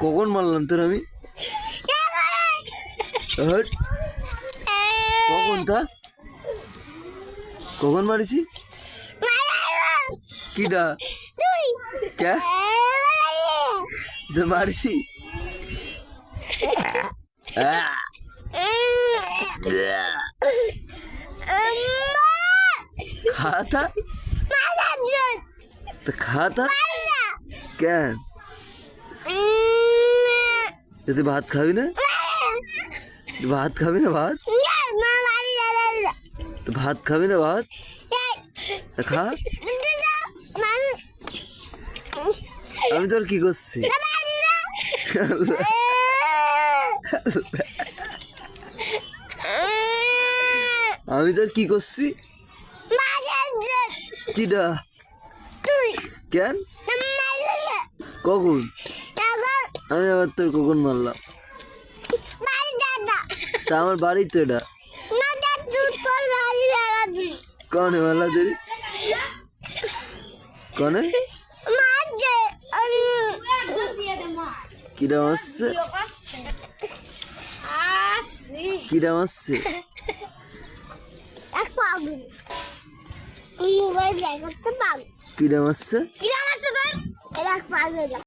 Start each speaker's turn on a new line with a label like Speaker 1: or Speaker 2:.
Speaker 1: কখন মারলাম তোর আমি? কখন তা? কখন মারিছি? কিডা? কে মারিছি। আহ, তো খা তা কেন তুই ভাত খাবি না? ভাত খাবি না ভাত? তো ভাত খাবি না ভাত? খা। আমি তোর কি করছি? আমি তোর কি করছি? কিডা? কেন? কখন? আমি আবার তোর কখন মারলাম? তা আমার বাড়ি তো এটা। কনে মারলা তুই? কনে? কিরা মারছে? কিরা মারছে?
Speaker 2: মোবাইল দেখাতে পাগল।
Speaker 1: Güleması.
Speaker 2: Güleması var. Elak var.